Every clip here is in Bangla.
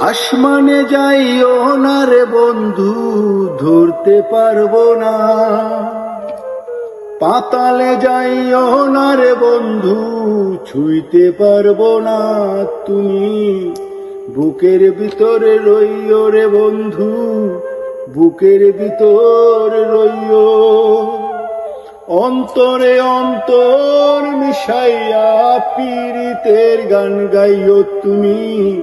আসমানে যাইও না রে বন্ধু, ধরতে পারব না। পাতালে যাইও না রে বন্ধু, ছুঁইতে পারব না তুমি। বুকের ভিতরে রইও রে বন্ধু, বুকের ভিতর রইও। অন্তরে অন্তর মিশাইয়া পীড়িতের গান গাইও তুমি।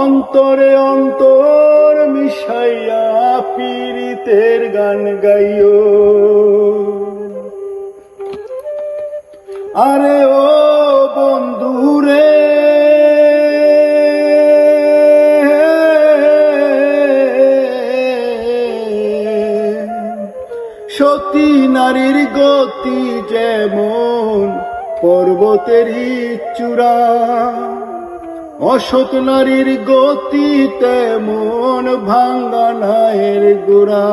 অন্তরে অন্তর মিশাইয়া পীড়িতের গান গাইও। আরে ও বন্ধু রে সতী নারীর গতি যেমন পর্বতেরই চূড়া অসৎ নারীর গতি তেমন ভাঙ্গা নায়ের গোড়া।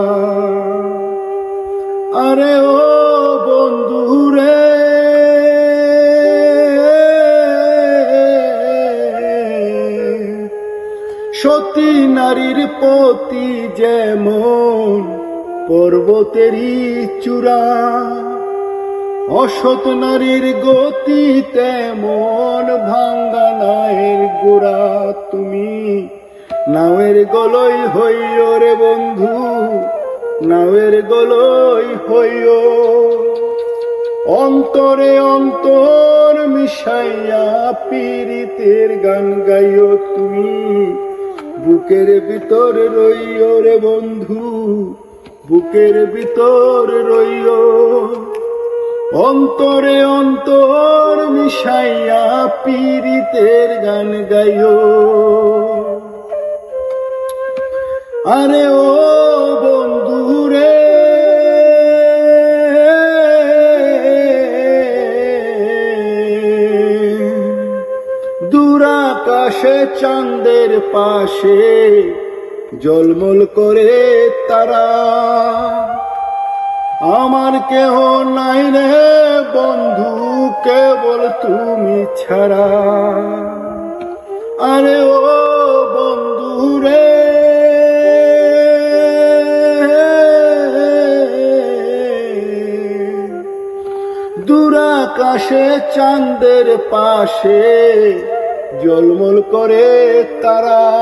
আরে ও বন্ধু রে, সতী নারীর পতি যেমন পর্বতেরই চূড়া। অসৎ নারীর গতি তেমন ভাঙ্গা নায়ের গোড়া তুমি। নাওয়ের গলই হইও রে বন্ধু, নাওয়ের গলই হইও। অন্তরে অন্তর মিশাইয়া পীড়িতের গান গাইও তুমি। বুকের ভিতরে রইও রে বন্ধু, বুকের ভিতরে রইও। অন্তরে অন্তর মিশাইয়া পীড়িতের গান গাইও। আরে ও বন্ধু রে দূরাকাশে চাঁদের পাশে জলমল করে তারা। আমার কেহ নাই রে বন্ধু, কেবল তুমি ছাড়া। আরে ও বন্ধু রে। দূরাকাশে চাঁদের পাশে জলমল করে তারা।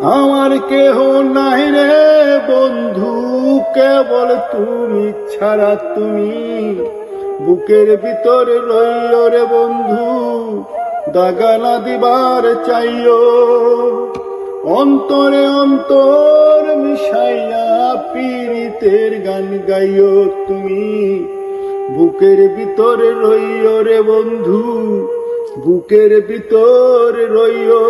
আমার কেহ নাই রে বন্ধু, কেবল তুমি ছাড়া তুমি। বুকের ভিতরে রইও রে বন্ধু দাগা না দিবার চাইও অন্তরে অন্তর মিশাইয়া পীড়িতের গান গাইও তুমি। বুকের ভিতরে রইও রে বন্ধু, বুকের ভিতরে রইও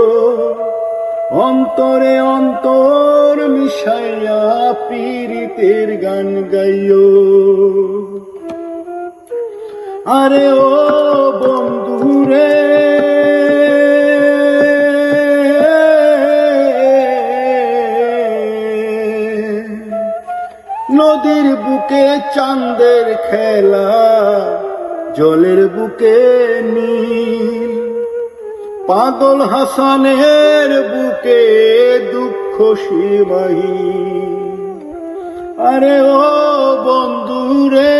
অন্তরে অন্তর মিশাইয়া পীড়িতের গান গাইও। আরে ও বন্ধু রে নদীর বুকে চাঁদের খেলা, জলের বুকে নীল। পাগল হাসানের বুকে দুঃখ সীমাহী আরে ও বন্ধু রে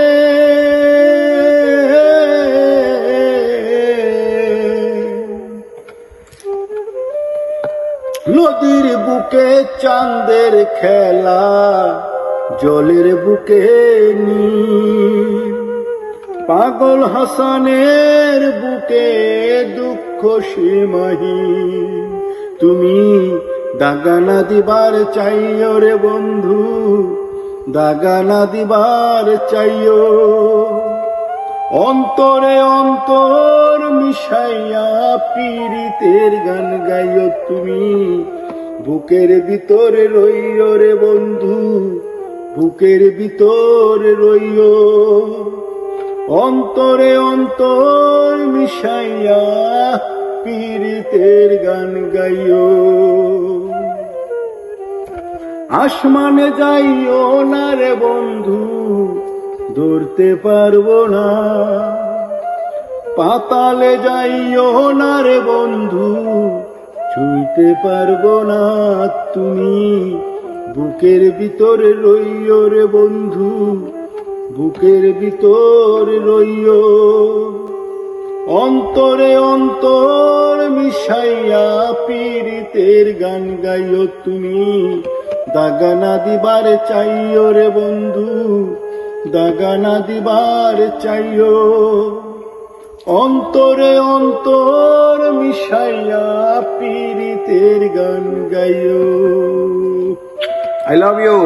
নদীর বুকে চাঁদের খেলা, জলের বুকে পাগল হাসানের বুকে দুঃখ সীমাহীন তুমি দাগানা দিবার চাইও রে বন্ধু, দাগানা দিবার চাইও। অন্তরে অন্তর মিশাইয়া পীড়িতের গান গাইও তুমি, বুকের ভিতরে রইও রে বন্ধু, বুকের ভিতরে রইও। অন্তরে অন্তর মিশাইয়া পীড়িতের গান গাইও। আসমানে যাইও না রে বন্ধু, ধরতে পারব না। পাতালে যাইও না রে বন্ধু, ছুঁইতে পারব না তুমি। বুকের ভিতরে রইও রে বন্ধু, বুকের ভিতরে রইও। অন্তরে অন্তর মিশাইয়া পীড়িতের গান গাইও তুমি। দাগানা দিবার চাইও রে বন্ধু, দাগানা দিবার চাইও। অন্তরে অন্তর মিশাইয়া পীড়িতের গান গাইও। I love you